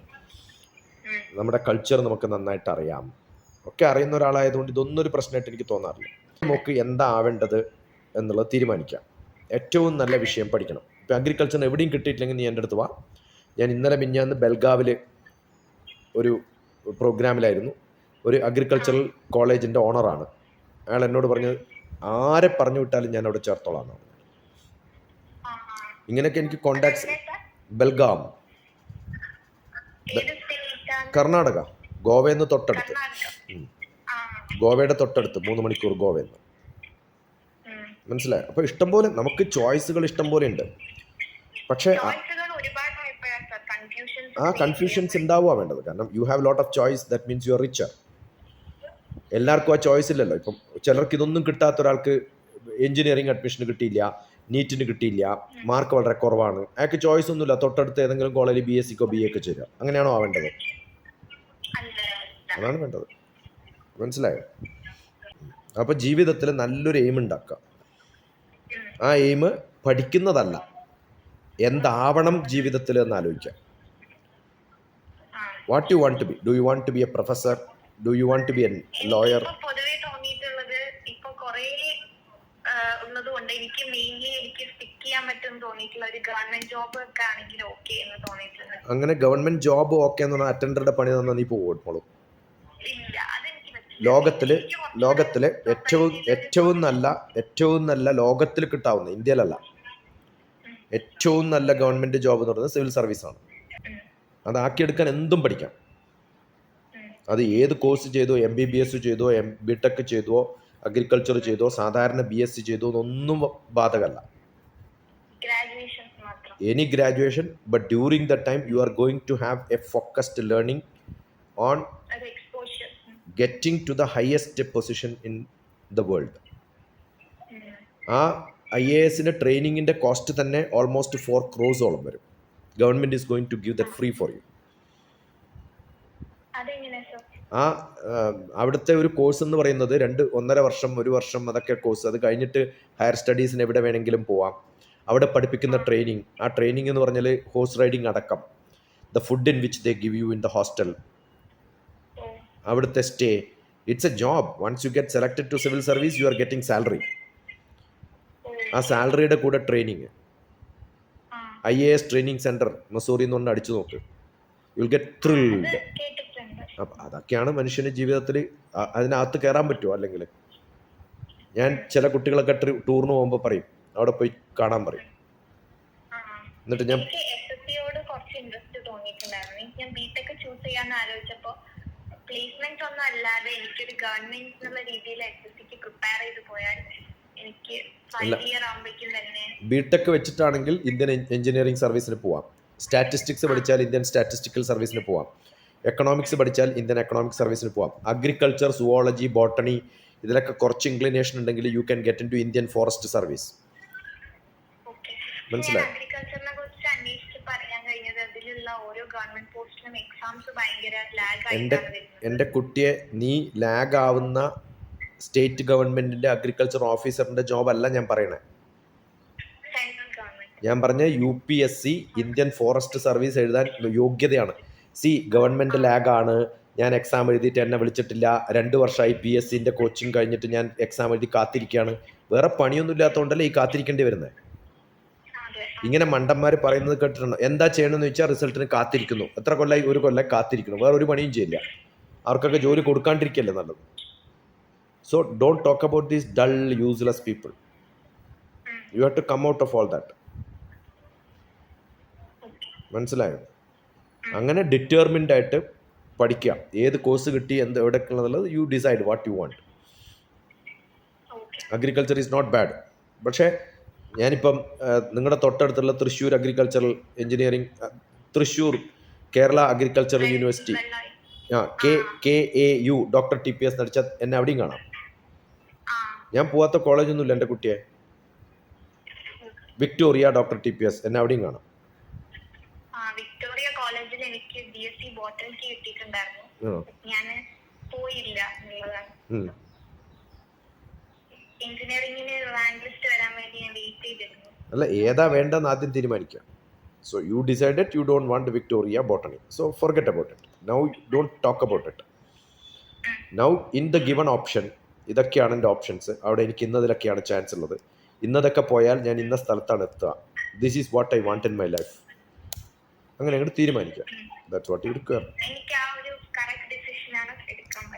നമ്മുടെ കൾച്ചർ നമുക്ക് നന്നായിട്ട് അറിയാം. ഒക്കെ അറിയുന്ന ഒരാളായതുകൊണ്ട് ഇതൊന്നും ഒരു പ്രശ്നമായിട്ട് എനിക്ക് തോന്നാറില്ല. നമുക്ക് എന്താ ആവേണ്ടത് എന്നുള്ളത് തീരുമാനിക്കാം. ഏറ്റവും നല്ല വിഷയം പഠിക്കണം. ഇപ്പം അഗ്രികൾച്ചറിന് എവിടെയും കിട്ടിയിട്ടില്ലെങ്കിൽ നീ എന്റെ അടുത്ത് വാ. ഞാൻ ഇന്നലെ മിഞ്ഞാന്ന് ബെൽഗാവിൽ ഒരു പ്രോഗ്രാമിലായിരുന്നു. ഒരു അഗ്രികൾച്ചറൽ കോളേജിന്റെ ഓണറാണ് അയാൾ എന്നോട് പറഞ്ഞത് ആരെ പറഞ്ഞു വിട്ടാലും ഞാൻ അവിടെ ചേർത്തോളാം. ഇങ്ങനെയൊക്കെ എനിക്ക് കോണ്ടാക്ട്സ്? ബെൽഗാം? കർണാടക. ഗോവയിൽ നിന്ന് തൊട്ടടുത്ത്. ഗോവയുടെ തൊട്ടടുത്ത് മൂന്ന് മണിക്കൂർ ഗോവയിൽ നിന്ന് മനസ്സിലായി? അപ്പോൾ ഇഷ്ടംപോലെ നമുക്ക് ചോയ്സുകൾ ഇഷ്ടംപോലെ ഉണ്ട്. പക്ഷേ ആ- കൺഫ്യൂഷൻസ് ആ കൺഫ്യൂഷൻസ് ഉണ്ടാവുക വേണ്ടത്. കാരണം you have lot of choice that means you are richer എല്ലാവർക്കും ആ ചോയ്സ് ഇല്ലല്ലോ. ഇപ്പം ചിലർക്ക് ഇതൊന്നും കിട്ടാത്ത ഒരാൾക്ക് എഞ്ചിനീയറിംഗ് അഡ്മിഷന് കിട്ടിയില്ല. നീറ്റിന് കിട്ടിയില്ല. മാർക്ക് വളരെ കുറവാണ്. അയാൾക്ക് ചോയ്സ് ഒന്നുമില്ല. തൊട്ടടുത്ത് ഏതെങ്കിലും കോളേജിൽ ബി എസ് സിക്കോ ബി എക്കോ ചേരുക. അങ്ങനെയാണോ ആവേണ്ടത്? അതാണ് വേണ്ടത്. മനസ്സിലായോ? അപ്പോൾ ജീവിതത്തിൽ നല്ലൊരു എയിം ഉണ്ടാക്കുക. ആ എയിം പഠിക്കുന്നതല്ല. എന്താവണം ജീവിതത്തിൽ എന്ന് ആലോചിക്കാം what you want to be do you want to be a professor do you want to be a lawyer എനിക്കിപ്പോ പൊതുവെ തോന്നിയിട്ടുള്ളത് ഇപ്പൊ കൊറേ ഉള്ളത് കൊണ്ട് എനിക്ക് മെയിൻലി എനിക്ക് സ്റ്റിക്ക് ചെയ്യാൻ പറ്റും തോന്നിയിട്ടുള്ള ഒരു ഗവൺമെന്റ് ജോബ് ഒക്കെ ആണെങ്കിൽ ഓക്കെ എന്ന് തോന്നിയിട്ടുണ്ട്. അങ്ങനെ ഗവൺമെന്റ് ജോബ് ഓക്കെ എന്ന് പറഞ്ഞാൽ അറ്റൻഡറുടെ പണി തന്നാൽ നീ പോകും ഇല്ല അതെനിക്ക് പറ്റില്ല. ലോകത്തിൽ എനിക്ക് കുറച്ചുകൂടെ ലോകത്തിലെ ഏറ്റവും ഏറ്റവും നല്ല ഏറ്റവും നല്ല ലോകത്തിൽ കിട്ടാവുന്ന ഇന്ത്യയിലല്ല. ഏറ്റവും നല്ല ഗവൺമെന്റ് ജോബ് എന്ന് പറയുന്നത് സിവിൽ സർവീസ് ആണ്. ഉം. അതാക്കിയെടുക്കാൻ എന്തും പഠിക്കാം. ഉം. അത് ഏത് കോഴ്സ് ചെയ്തോ എം ബി ബി എസ് ചെയ്തോ എം ബി ടെക് ചെയ്തോ അഗ്രികൾച്ചർ ചെയ്തോ സാധാരണ ബി എസ് സി ചെയ്തോ ഒന്നും ബാധകല്ല. Any graduation but during the time you are going to have a focused learning on getting to the highest position in the world ആ I A എസിന്റെ ട്രെയിനിങ്ങിന്റെ cost തന്നെ almost four ക്രോസോളം വരും. Government is going to give the free for you ആ അവിടുത്തെ ഒരു course എന്ന് പറയുന്നത് രണ്ട് ഒന്നര വർഷം ഒരു വർഷം അതൊക്കെ കോഴ്സ് അത് കഴിഞ്ഞിട്ട് ഹയർ സ്റ്റഡീസിന് എവിടെ വേണമെങ്കിലും പോവാം. അവിടെ പഠിപ്പിക്കുന്ന ട്രെയിനിങ് ആ ട്രെയിനിങ് എന്ന് പറഞ്ഞാൽ ഹോഴ്സ് റൈഡിങ് അടക്കം. The food in which they give you in the hostel അവിടുത്തെ stay it's a job once you get selected to civil service you are getting salary ആ സാലറിയുടെ കൂടെ training I A S training centre Mussoorie എന്ന് പറഞ്ഞ് അടിച്ചു നോക്ക്. You'll get thrilled അപ്പം അതൊക്കെയാണ് മനുഷ്യന് ജീവിതത്തിൽ അതിനകത്ത് കയറാൻ പറ്റുമോ അല്ലെങ്കിൽ ഞാൻ ചില കുട്ടികളൊക്കെ ട്രി- ടൂറിന് പോകുമ്പോൾ പറയും അവിടെ പോയി കാണാൻ പറയും. എന്നിട്ട് ഞാൻ ഞാൻ ബിടെക് ചൂസ് ചെയ്യാന്ന് ആലോചിച്ചപ്പോ പ്ലേസ്മെന്റ് ഒന്നും അല്ലാതെ എനിക്കൊരു ഗവൺമെന്റ് എന്നുള്ള രീതിയിൽ എസ് എസ് സിക്ക് പ്രിപ്പയർ ചെയ്ത് പോയാൽ എനിക്ക് അല്ല. ഫൈവ് ഇയർ ആകുമ്പോഴേക്കും തന്നെ ബിടെക് വെച്ചിട്ടാണെങ്കിൽ ഇന്ത്യൻ എഞ്ചിനീയറിംഗ് സർവീസിന് പോവാം. സ്റ്റാറ്റിസ്റ്റിക്സ് പഠിച്ചാൽ ഇന്ത്യൻ സ്റ്റാറ്റിസ്റ്റിക്കൽ സർവീസിന് പോവാം. എക്കണോമിക്സ് പഠിച്ചാൽ ഇന്ത്യൻ എക്കണോമിക് സർവീസിന് പോവാം. അഗ്രികൾച്ചർ സുവോളജി ബോട്ടണി ഇതിലൊക്കെ കുറച്ച് ഇൻക്ലിനേഷൻ ഉണ്ടെങ്കിൽ you can get in to Indian forest service മനസ്സിലായി? എന്റെ എന്റെ കുട്ടിയെ നീ ലാഗ് ആവുന്ന സ്റ്റേറ്റ് ഗവൺമെന്റിന്റെ അഗ്രികൾച്ചർ ഓഫീസറിന്റെ ജോബ് അല്ല ഞാൻ പറയണേ. ഞാൻ പറഞ്ഞ U P S C Indian forest service എഴുതാൻ യോഗ്യതയാണ്. സി ഗവൺമെന്റ് ലാഗാണ് ഞാൻ എക്സാം എഴുതിയിട്ട് എന്നെ വിളിച്ചിട്ടില്ല. രണ്ട് വർഷമായി പി എസ് സിന്റെ കോച്ചിങ് കഴിഞ്ഞിട്ട് ഞാൻ എക്സാം എഴുതി കാത്തിരിക്കുകയാണ്. വേറെ പണിയൊന്നും ഇല്ലാത്തതുകൊണ്ടല്ലേ ഈ കാത്തിരിക്കേണ്ടി വരുന്നത് ഇങ്ങനെ മണ്ടന്മാർ പറയുന്നത് കേട്ടിട്ടുണ്ടോ? എന്താ ചെയ്യണമെന്ന് വെച്ചാൽ റിസൾട്ടിന് കാത്തിരിക്കുന്നു. എത്ര കൊല്ലമായി ഒരു കൊല്ലം കാത്തിരിക്കുന്നു. വേറെ ഒരു പണിയും ചെയ്യില്ല. അവർക്കൊക്കെ ജോലി കൊടുക്കാണ്ടിരിക്കല്ലേ നല്ലത്. So don't talk about these dull useless people you have to come out of all that മനസ്സിലായോ? അങ്ങനെ ഡിറ്റർമിൻഡ് ആയിട്ട് പഠിക്കാം ഏത് കോഴ്സ് കിട്ടി എന്ത് എവിടെയൊക്കെയുള്ളത് you decide what you want agriculture is not bad പക്ഷേ ഞാനിപ്പം നിങ്ങളുടെ തൊട്ടടുത്തുള്ള Thrissur agricultural engineering Thrissur Kerala agricultural university ആ K K A U doctor T P S നടിച്ച എന്നെ അവിടെയും കാണാം. ഞാൻ പോവാത്ത കോളേജൊന്നുമില്ല എന്റെ കുട്ടിയെ. Victoria doctor T P S എന്നെ അവിടെയും കാണാം ആ വിക്ടോറിയ കോളേജിൽ എനിക്ക് ബി എസ് സി ബോട്ടണിക്ക് കിട്ടിയിട്ടുണ്ടായിരുന്നു. ഞാൻ പോയില്ല എന്നുള്ളതാണ്. എഞ്ചിനീയറിംഗിന് റാങ്ക് ലിസ്റ്റ് വരാൻ വേണ്ടി ഞാൻ വെയിറ്റ് ചെയ്തിരുന്നു. അല്ല ഏതാ വേണ്ടെന്ന് ആദ്യം തീരുമാനിക്കാം. So you decided you don't want Victoria botany so forget about it now don't talk about it now in the given option ഇതൊക്കെയാണ് എന്റെ ഓപ്ഷൻസ് അവിടെ എനിക്ക് ഇന്നതിലൊക്കെയാണ് ചാൻസ് ഉള്ളത്. ഇന്നതൊക്കെ പോയാൽ ഞാൻ ഇന്ന സ്ഥലത്താണ് എത്തുക. This is what I want in my life അങ്ങനെ അങ്ങോട്ട് തീരുമാനിക്കുക. ദാറ്റ്സ് വാട്ട് പറ്റുന്നത്.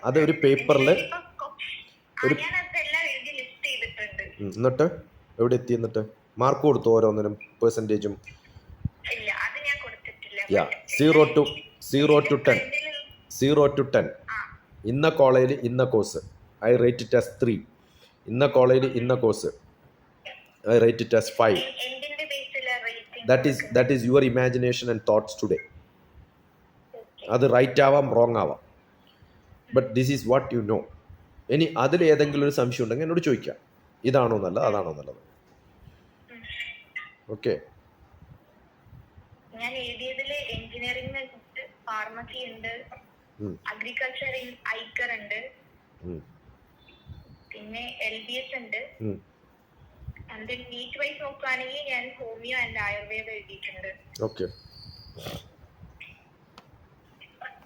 അത് ഒരു പേപ്പറിൽ ഒരു എന്നിട്ട്? എവിടെ എത്തി എന്നിട്ട്? മാർക്ക് കൊടുത്തു ഓരോന്നിനും? പെർസെന്റേജും yeah zero to zero to ten zero to ten ഇന്ന കോളേജിൽ ഇന്ന course. I rate it as three ഇന്ന കോളേജിൽ ഇന്ന course. I rate it as five that is that is your imagination and thoughts today അത് right ആവാം wrong ആവാം but this is what you know ഇനി അതിൽ ഏതെങ്കിലും ഒരു സംശയം ഉണ്ടെങ്കിൽ എന്നോട് ചോദിക്കാം. ഇതാണോ നല്ലത് അതാണോ നല്ലത്? ഓക്കെ ഞാൻ എഴുതിയതിൽ എഞ്ചിനീയറിംഗ് ഫാർമസി ഉണ്ട്. അഗ്രികൾച്ചർ ഐക്കർ ഉണ്ട്. പിന്നെ എൽ ബി എസ് ഉണ്ട്. നീറ്റ് വൈസ് നോക്കുകയാണെങ്കിൽ ഞാൻ ഹോമിയോ ആൻഡ് ആയുർവേദം എഴുതിയിട്ടുണ്ട്. ഓക്കെ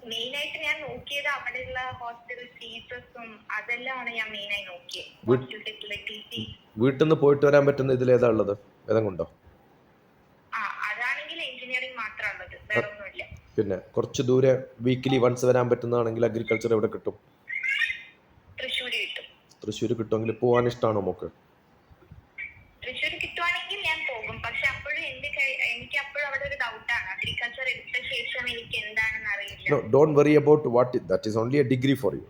മെയിൻ ആയിട്ട് ഞാൻ നോക്കിയത് അവിടെയുള്ള ഹോസ്പിറ്റൽ ഫീസസും അതെല്ലാമാണ് ഞാൻ മെയിൻ ആയി നോക്കിയത്. ഹോസ്പിറ്റൽ ഫെസിലിറ്റീസ് വീട്ടിൽ നിന്ന് പോയിട്ട് വരാൻ പറ്റുന്ന ഇതിൽ ഏതാ ഉള്ളത്? ഏതെങ്കിലും ഉണ്ടോ? ആ അതാണെങ്കിൽ എഞ്ചിനീയറിംഗ് മാത്രമുള്ളത് വേറെ ഒന്നുമില്ല. പിന്നെ കുറച്ച് ദൂരെ വീക്കിലി വൺസ് വരാൻ പറ്റുന്നതാണെങ്കിൽ അഗ്രികൾച്ചർ എവിടെ കിട്ടും? തൃശ്ശൂര് കിട്ടും. തൃശ്ശൂർ കിട്ടുമെങ്കിൽ പോകാൻ ഇഷ്ടമാണോ നമുക്ക് തൃശ്ശൂർ കിട്ടുവാണെങ്കിൽ ഞാൻ പോകും പക്ഷെ അപ്പോഴും എന്റെ കൈ- എനിക്ക് അപ്പോഴും അവിടെ ഒരു ഡൗട്ടാണ് അഗ്രികൾച്ചർ എടുത്ത ശേഷം എനിക്ക് എന്താണെന്ന് അറിയില്ല no don't worry about what that is only a degree for you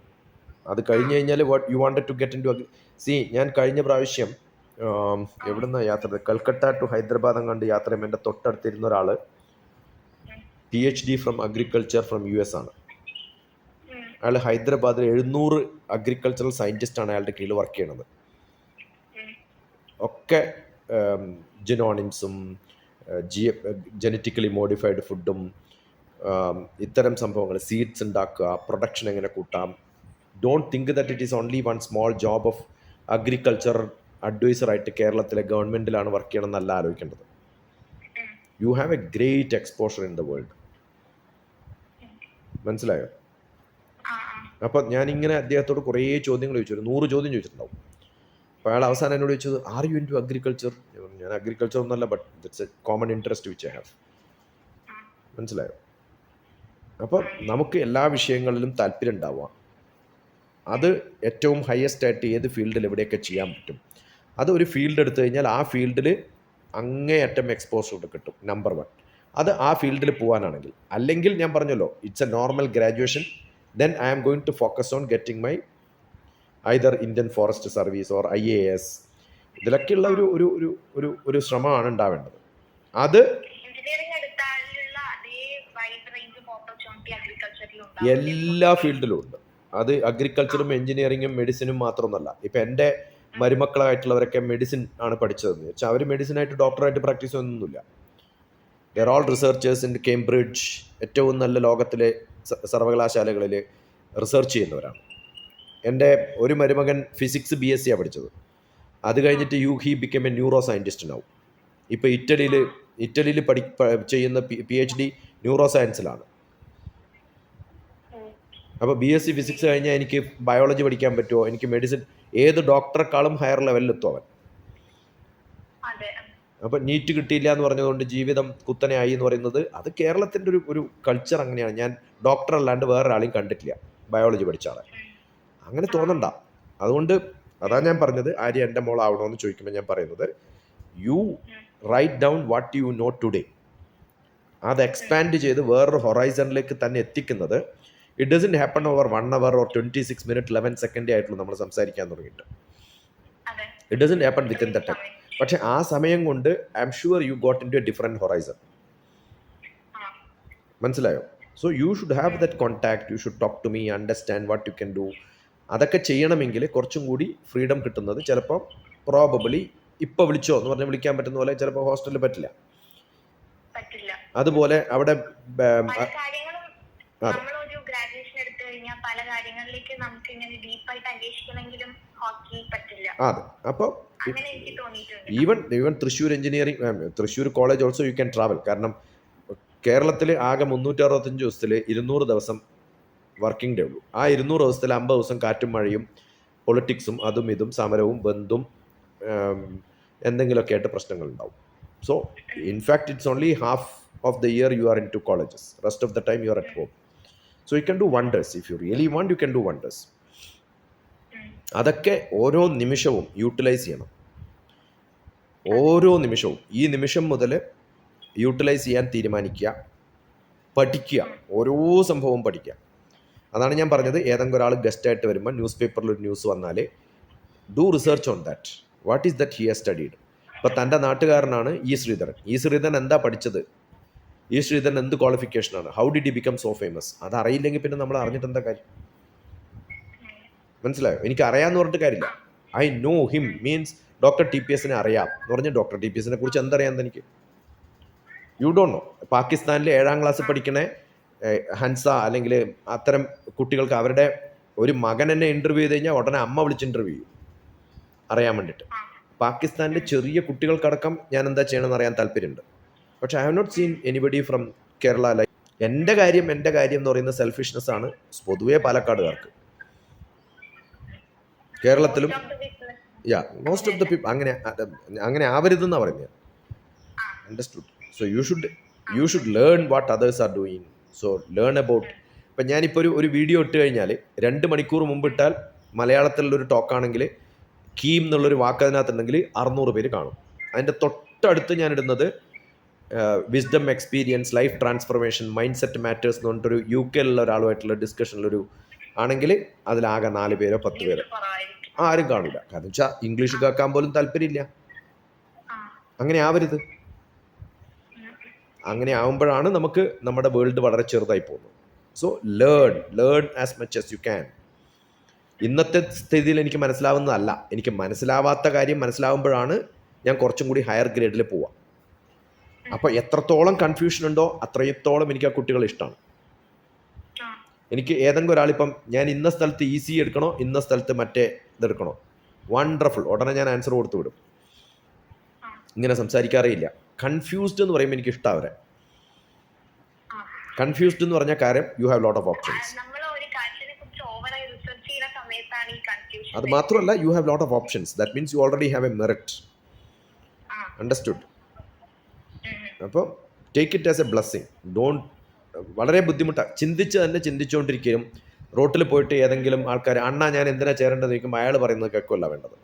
അത് കഴിഞ്ഞ് കഴിഞ്ഞാൽ what you wanted to get in to see ഞാൻ കഴിഞ്ഞ പ്രാവശ്യം എവിടുന്ന യാത്ര? കൽക്കട്ട ടു ഹൈദരാബാദ് കണ്ട് യാത്ര ചെയ്യുമ്പോൾ എന്റെ തൊട്ടടുത്തിരുന്ന ഒരാൾ P H D from agriculture from U S ആണ്. അയാൾ ഹൈദരാബാദിൽ എഴുന്നൂറ് അഗ്രികൾച്ചറൽ സയന്റിസ്റ്റാണ് അയാളുടെ കീഴിൽ വർക്ക് ചെയ്യണത്. ഒക്കെ ജിനോണിംസും ജി ജനറ്റിക്കലി മോഡിഫൈഡ് ഫുഡും ഇത്തരം സംഭവങ്ങൾ സീഡ്സ് ഉണ്ടാക്കുക പ്രൊഡക്ഷൻ എങ്ങനെ കൂട്ടാം. Don't think that it is only one small job of agriculture അഡ്വൈസറായിട്ട് കേരളത്തിലെ ഗവൺമെന്റിലാണ് വർക്ക് ചെയ്യണം എന്നല്ല ആലോചിക്കേണ്ടത്. You have a great exposure in the world മനസ്സിലായോ? അപ്പൊ ഞാൻ ഇങ്ങനെ അദ്ദേഹത്തോട് കുറേ ചോദ്യങ്ങൾ ചോദിച്ചു. ഒരു നൂറ് ചോദ്യം ചോദിച്ചിട്ടുണ്ടാവും. അപ്പോൾ അയാൾ അവസാനം എന്നോട് ചോദിച്ചത് are you in to agriculture ഞാൻ അഗ്രികൾച്ചർ ഒന്നല്ല but it's a common interest which I have മനസ്സിലായോ? അപ്പോൾ നമുക്ക് എല്ലാ വിഷയങ്ങളിലും താല്പര്യം ഉണ്ടാവുക. അത് ഏറ്റവും ഹയസ്റ്റ് ആയിട്ട് ഏത് ഫീൽഡിൽ എവിടെയൊക്കെ ചെയ്യാൻ പറ്റും. അത് ഒരു ഫീൽഡ് എടുത്തു കഴിഞ്ഞാൽ ആ ഫീൽഡിൽ അങ്ങേയറ്റം എക്സ്പോസർ കിട്ടും നമ്പർ വൺ അത് ആ ഫീൽഡിൽ പോകാനാണെങ്കിൽ അല്ലെങ്കിൽ ഞാൻ പറഞ്ഞല്ലോ it's a normal graduation then I am going to focus on getting my either Indian forest service or I A S ഇതിലൊക്കെയുള്ള ഒരു ഒരു ഒരു ഒരു ശ്രമമാണ് ഉണ്ടാവേണ്ടത്. അത് എഞ്ചിനീയറിംഗ് എടുത്താലുള്ള അതേ വൈഡ് റേഞ്ച് ഓഫ് ഓപ്പർച്യൂണിറ്റി അഗ്രികൾച്ചറിൽ എല്ലാ ഫീൽഡിലും ഉണ്ട്. അത് അഗ്രികൾച്ചറും എഞ്ചിനീയറിങ്ങും മെഡിസിനും മാത്രമൊന്നല്ല. ഇപ്പം എന്റെ മരുമക്കളായിട്ടുള്ളവരൊക്കെ മെഡിസിൻ ആണ് പഠിച്ചതെന്ന് വെച്ചാൽ അവർ മെഡിസിനായിട്ട് ഡോക്ടറായിട്ട് പ്രാക്ടീസ് ഒന്നുമില്ല they're all researchers in Cambridge ഏറ്റവും നല്ല ലോകത്തിലെ സർവകലാശാലകളിൽ റിസർച്ച് ചെയ്യുന്നവരാണ്. എന്റെ ഒരു മരുമകൻ ഫിസിക്സ് ബി എസ് സിയാണ് പഠിച്ചത്. അത് കഴിഞ്ഞിട്ട് യു ഹി ബിക്കം എ ന്യൂറോ സയന്റിസ്റ്റിനാവും ഇപ്പോൾ ഇറ്റലിയിൽ ഇറ്റലിയിൽ പഠി ചെയ്യുന്ന പി എച്ച് ഡി ന്യൂറോ സയൻസിലാണ് അപ്പോൾ ബി എസ് സി ഫിസിക്സ് കഴിഞ്ഞാൽ എനിക്ക് ബയോളജി പഠിക്കാൻ പറ്റുമോ? എനിക്ക് മെഡിസിൻ ഏത് ഡോക്ടറെക്കാളും ഹയർ ലെവലിലെത്തും അവൻ. അതെ. അപ്പോൾ നീറ്റ് കിട്ടിയില്ല എന്ന് പറഞ്ഞതുകൊണ്ട് ജീവിതം കുത്തനെ ആയി എന്ന് പറയുന്നത് അത് കേരളത്തിന്റെ ഒരു ഒരു കൾച്ചർ അങ്ങനെയാണ്. ഞാൻ ഡോക്ടർ അല്ലാണ്ട് വേറൊരാളെയും കണ്ടിട്ടില്ല. ബയോളജി പഠിച്ച ആളെ. അങ്ങനെ തോന്നണ്ട. അതുകൊണ്ട് അതാ ഞാൻ പറഞ്ഞത്. ആര്യ എന്റെ മോളാവണമെന്ന് ചോദിക്കുമ്പോൾ ഞാൻ പറയുന്നത്. You write down what you know today അത് എക്സ്പാൻഡ് ചെയ്ത് വേറൊരു ഹൊറൈസണിലേക്ക് തന്നെ എത്തിക്കുന്നത് it doesn't happen over one hour or twenty six minute eleven സെക്കൻഡേ ആയിട്ടുള്ളൂ നമ്മൾ സംസാരിക്കാൻ തുടങ്ങിയിട്ട്. It doesn't happen within the time പക്ഷെ ആ സമയം കൊണ്ട് I'm sure you got into a different horizon മനസ്സിലായോ? So you should have that contact you should talk to me understand what you can do അതൊക്കെ ചെയ്യണമെങ്കിൽ കുറച്ചും കൂടി ഫ്രീഡം കിട്ടുന്നത് ചിലപ്പോൾ പ്രോബബിളി ഇപ്പോൾ വിളിച്ചോ എന്ന് പറഞ്ഞാൽ വിളിക്കാൻ പറ്റുന്ന പോലെ ചിലപ്പോൾ ഹോസ്റ്റലിൽ പറ്റില്ല. അതുപോലെ അവിടെ അതെ. നമ്മളൊരു ഗ്രാജുവേഷൻ എടുത്തു കഴിഞ്ഞാൽ പല കാര്യങ്ങളിലേക്ക് നമുക്ക് ഇങ്ങനെ ഡീപ്പായിട്ട് അന്വേഷിക്കണമെങ്കിലും ഹോക്കി പറ്റില്ല. അതെ. അപ്പോൾ even even Thrissur engineering Thrissur college also you can travel കാരണം കേരളത്തിൽ ആകെ മുന്നൂറ്റി അറുപത്തഞ്ച് ദിവസത്തിൽ ഇരുന്നൂറ് ദിവസം വർക്കിംഗ് ഡേ ഉള്ളൂ. ആ ഇരുന്നൂറ് ദിവസത്തിൽ അമ്പത് ദിവസം കാറ്റും മഴയും പൊളിറ്റിക്സും അതും ഇതും സമരവും ബന്ധും എന്തെങ്കിലുമൊക്കെ ആയിട്ട് പ്രശ്നങ്ങൾ ഉണ്ടാവും so in fact it's only half of the year you are into colleges rest of the time you are at home so you can do wonders if you really want you can do wonders. അതൊക്കെ ഓരോ നിമിഷവും utilise ചെയ്യണം. ഓരോ നിമിഷവും. ഈ നിമിഷം മുതൽ utilise ചെയ്യാൻ തീരുമാനിക്കുക. പഠിക്കുക. ഓരോ സംഭവവും പഠിക്കുക. അതാണ് ഞാൻ പറഞ്ഞത്. ഏതെങ്കിലും ഒരാൾ ഗസ്റ്റായിട്ട് വരുമ്പോൾ ന്യൂസ് പേപ്പറിൽ ഒരു ന്യൂസ് വന്നാൽ do research on that what is that here studied ഇപ്പോൾ തന്റെ നാട്ടുകാരനാണ് ഇ ശ്രീധരൻ. ഇ ശ്രീധരൻ എന്താ പഠിച്ചത്? ഇ ശ്രീധരൻ എന്ത് ക്വാളിഫിക്കേഷനാണ് how did he become so famous അത് അറിയില്ലെങ്കിൽ പിന്നെ നമ്മൾ അറിഞ്ഞിട്ട് എന്താ കാര്യം? മനസ്സിലായോ? എനിക്ക് അറിയാമെന്ന് പറഞ്ഞിട്ട് കാര്യമില്ല. I know him means doctor T P എസിനെ അറിയാം എന്ന് പറഞ്ഞ ഡോക്ടർ ടി പി എസിനെ കുറിച്ച് എന്തറിയാം എനിക്ക് യു ഡോണ്ട് നോ പാകിസ്ഥാനിൽ ഏഴാം ക്ലാസ് പഠിക്കണേ ഹൻസ അല്ലെങ്കിൽ അത്തരം കുട്ടികൾക്ക് അവരുടെ ഒരു മകൻ എന്നെ ഇന്റർവ്യൂ ചെയ്ത് കഴിഞ്ഞാൽ ഉടനെ അമ്മ വിളിച്ച് ഇന്റർവ്യൂ ചെയ്യും. അറിയാൻ വേണ്ടിയിട്ട് പാകിസ്ഥാനിലെ ചെറിയ കുട്ടികൾക്കടക്കം ഞാൻ എന്താ ചെയ്യണമെന്ന് അറിയാൻ താല്പര്യമുണ്ട്. പക്ഷെ I have not seen anybody from Kerala like എന്റെ കാര്യം എന്റെ കാര്യം എന്ന് പറയുന്ന സെൽഫിഷ്നെസ് ആണ് പൊതുവേ പാലക്കാടുകാർക്ക്. കേരളത്തിലും yeah most of the people അങ്ങനെ അങ്ങനെ ആവരുതെന്നാണ് പറയുന്നത് understood so you should you should learn what others are doing so learn about ഇപ്പം ഞാനിപ്പോൾ ഒരു ഒരു വീഡിയോ ഇട്ട് കഴിഞ്ഞാൽ രണ്ട് മണിക്കൂർ മുമ്പ് ഇട്ടാൽ മലയാളത്തിലുള്ളൊരു ടോക്കാണെങ്കിൽ കീം എന്നുള്ളൊരു വാക്ക് അതിനകത്തുണ്ടെങ്കിൽ അറുന്നൂറ് പേര് കാണും. അതിന്റെ തൊട്ടടുത്ത് ഞാൻ ഇടുന്നത് wisdom experience life transformation mindset matters എന്ന് പറഞ്ഞിട്ടൊരു യു കെയിലുള്ള ഒരാളുമായിട്ടുള്ള ഡിസ്കഷനിലൊരു ആണെങ്കിൽ അതിലാകെ നാല് പേരോ പത്ത് പേരോ. ആരും കാണില്ല. കാരണം വെച്ചാൽ ഇംഗ്ലീഷ് കേൾക്കാൻ പോലും താല്പര്യമില്ല. അങ്ങനെ ആവരുത്. അങ്ങനെ ആവുമ്പോഴാണ് നമുക്ക് നമ്മുടെ വേൾഡ് വളരെ ചെറുതായി പോകുന്നത്. So learn learn as much as you can ഇന്നത്തെ സ്ഥിതിയിൽ എനിക്ക് മനസ്സിലാവുന്നതല്ല. എനിക്ക് മനസ്സിലാവാത്ത കാര്യം മനസ്സിലാവുമ്പോഴാണ് ഞാൻ കുറച്ചും കൂടി ഹയർ ഗ്രേഡിൽ പോവുക അപ്പോൾ എത്രത്തോളം കൺഫ്യൂഷൻ ഉണ്ടോ അത്രയത്തോളം എനിക്ക് ആ കുട്ടികളെ ഇഷ്ടമാണ് എനിക്ക് ഏതെങ്കിലും ഒരാളിപ്പം ഞാൻ ഇന്ന സ്ഥലത്ത് ഈസി എടുക്കണോ ഇന്ന സ്ഥലത്ത് മറ്റേ ഇതെടുക്കണോ വണ്ടർഫുൾ ഉടനെ ഞാൻ ആൻസർ കൊടുത്തു വിടും. ഇങ്ങനെ സംസാരിക്കാറേയില്ല കൺഫ്യൂസ്ഡ് എന്ന് പറയുമ്പോൾ എനിക്ക് ഇഷ്ടം അവരെ. കൺഫ്യൂസ്ഡ് എന്ന് പറഞ്ഞ കാര്യം you have lot of options അത് മാത്രമല്ല you have lot of options that means you already have a merit understood. അപ്പോൾ take it as a blessing don't വളരെ ബുദ്ധിമുട്ടാണ് ചിന്തിച്ച് തന്നെ ചിന്തിച്ചുകൊണ്ടിരിക്കുകയും റോട്ടിൽ പോയിട്ട് ഏതെങ്കിലും ആൾക്കാർ അണ്ണാ ഞാൻ എന്തിനാ ചേരേണ്ടത്? ചോദിക്കുമ്പോൾ അയാൾ പറയുന്നത് കേൾക്കുമല്ല വേണ്ടത്.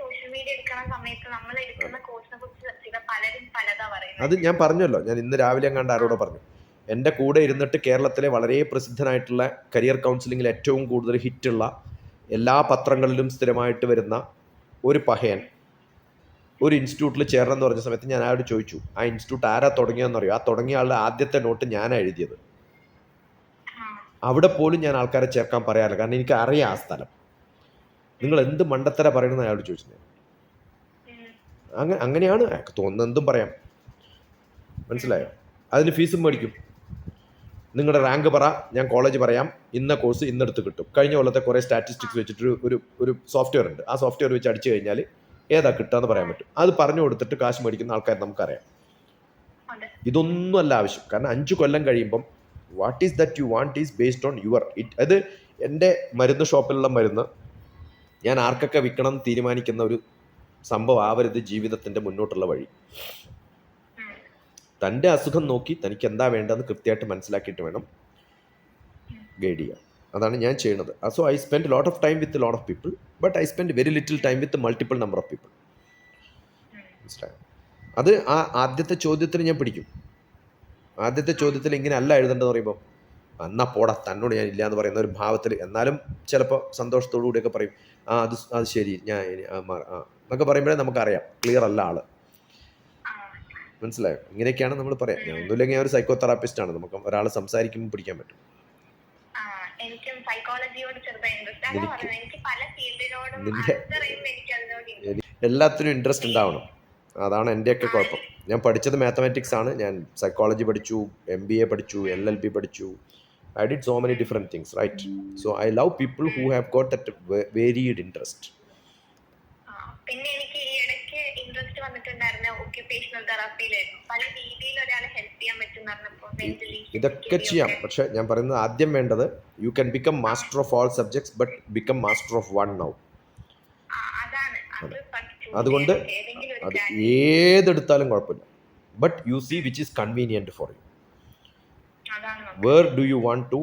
സോഷ്യൽ മീഡിയ എടുക്കുന്ന സമയത്ത് നമ്മൾ എടുക്കുന്ന കോഴ്സിനെ കുറിച്ച് സെർച്ച് ചെയ്ത പലരും പലതാ പറയുന്നത്. അത് ഞാൻ പറഞ്ഞല്ലോ. ഞാൻ ഇന്ന് രാവിലെ കണ്ട ആരോട് പറഞ്ഞു. എന്റെ കൂടെ ഇരുന്നിട്ട് കേരളത്തിലെ വളരെ പ്രസിദ്ധനായിട്ടുള്ള കരിയർ കൗൺസിലിംഗിൽ ഏറ്റവും കൂടുതൽ ഹിറ്റുള്ള എല്ലാ പത്രങ്ങളിലും സ്ഥിരമായിട്ട് വരുന്ന ഒരു പഹയൻ ഒരു ഇൻസ്റ്റിറ്റ്യൂട്ടിൽ ചേരണം എന്ന് പറഞ്ഞ സമയത്ത് ഞാൻ ആരോട് ചോദിച്ചു ആ ഇൻസ്റ്റിറ്റ്യൂട്ട് ആരാ തുടങ്ങിയതെന്നറിയോ? ആ തുടങ്ങിയ ആളുടെ ആദ്യത്തെ നോട്ട് ഞാനാണ് എഴുതിയത്. അവിടെ പോലും ഞാൻ ആൾക്കാരെ ചേർക്കാൻ പറയാറില്ല കാരണം എനിക്ക് അറിയാം ആ സ്ഥലം. നിങ്ങൾ എന്ത് മണ്ടത്തര പറയണമെന്ന് അയാളോട് ചോദിച്ചു ഞാൻ. ഉം. അങ്ങനെ അങ്ങനെയാണ് തോന്നുന്ന എന്തും പറയാം. മനസ്സിലായോ? അതിന് ഫീസും മേടിക്കും. നിങ്ങളുടെ റാങ്ക് പറ ഞാൻ കോളേജ് പറയാം. ഇന്ന കോഴ്സ് ഇന്നെടുത്ത് കിട്ടും. കഴിഞ്ഞ കൊല്ലത്തെ കുറേ സ്റ്റാറ്റിസ്റ്റിക്സ് വെച്ചിട്ട് ഒരു ഒരു സോഫ്റ്റ്വെയർ ഉണ്ട്. ആ സോഫ്റ്റ്വെയർ വെച്ച് അടിച്ചു കഴിഞ്ഞാൽ ഏതാ കിട്ടുക പറയാൻ പറ്റും. അത് പറഞ്ഞു കൊടുത്തിട്ട് കാശ് മേടിക്കുന്ന ആൾക്കാർ നമുക്കറിയാം. ഇതൊന്നും അല്ല ആവശ്യം. കാരണം അഞ്ച് കൊല്ലം കഴിയുമ്പം what is that you want is based on your it അത് എന്റെ മരുന്ന് ഷോപ്പിലുള്ള മരുന്ന്. ഞാൻ ആർക്കൊക്കെ വിൽക്കണം തീരുമാനിക്കുന്ന ഒരു സംഭവം ആവരുത് ജീവിതത്തിന്റെ മുന്നോട്ടുള്ള വഴി. തന്റെ അസുഖം നോക്കി തനിക്ക് എന്താ വേണ്ടതെന്ന് കൃത്യമായിട്ട് മനസ്സിലാക്കിയിട്ട് വേണം ഗൈഡ് ചെയ്യാൻ. അതാണ് ഞാൻ ചെയ്യുന്നത്. So I spend lot of time with lot of people but I spend very little time with multiple number of people മനസ്സിലായോ? അത് ആ ആദ്യത്തെ ചോദ്യത്തിന് ഞാൻ പിടിക്കും. ആദ്യത്തെ ചോദ്യത്തിൽ ഇങ്ങനെ അല്ല എഴുതേണ്ടതെന്ന് പറയുമ്പോൾ എന്നാ പോടാ തന്നോട് ഞാൻ ഇല്ല എന്ന് പറയുന്ന ഒരു ഭാവത്തിൽ. എന്നാലും ചിലപ്പോൾ സന്തോഷത്തോടു കൂടിയൊക്കെ പറയും ആ അത് അത് ശരി ഞാൻ എന്നൊക്കെ പറയുമ്പോഴേ നമുക്കറിയാം ക്ലിയർ അല്ല ആൾ. മനസ്സിലായോ? ഇങ്ങനെയൊക്കെയാണ് നമ്മൾ പറയാം. ഞാൻ ഒന്നുമില്ലെങ്കിൽ ഞാൻ ഒരു സൈക്കോ തെറാപ്പിസ്റ്റ് ആണ്. നമുക്ക് ഒരാൾ സംസാരിക്കുമ്പോൾ പിടിക്കാൻ പറ്റും. എനിക്കും സൈക്കോളജിയോട് ചെറുതായി ഇൻട്രസ്റ്റ് അതാ എനിക്ക് പറഞ്ഞത്. എനിക്ക് പല ഫീൽഡിനോടും എനിക്ക് അതിനോട്. എല്ലാത്തിനും ഇൻട്രസ്റ്റ് ഉണ്ടാവണം. അതാണ് എന്റെയൊക്കെ കുഴപ്പം. ഞാൻ പഠിച്ചത് മാത്തമാറ്റിക്സ് ആണ്. ഞാൻ സൈക്കോളജി പഠിച്ചു എം ബി എ പഠിച്ചു എൽ എൽ ബി പഠിച്ചു. I did so many different things right so I love people who have got that varied interest പിന്നെ എനിക്ക് ഇൻട്രസ്റ്റ് വന്നിട്ടുണ്ടായിരുന്ന ഒക്യുപേഷണൽ തെറാപ്പിയിലായിരുന്നു പല രീതിയിൽ ഒരാളെ ഹെൽപ്പ് ചെയ്യാൻ പറ്റും പറഞ്ഞപ്പോൾ മെന്റലി ഇതൊക്കെ ചെയ്യാം. പക്ഷെ ഞാൻ പറയുന്നത് ആദ്യം വേണ്ടത് you can become master of all subjects but become master of one now അതുകൊണ്ട് അത് ഏതെടുത്താലും കുഴപ്പമില്ല. But you see which is convenient for you where do you want to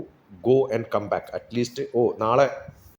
go and come back at least oh നാളെ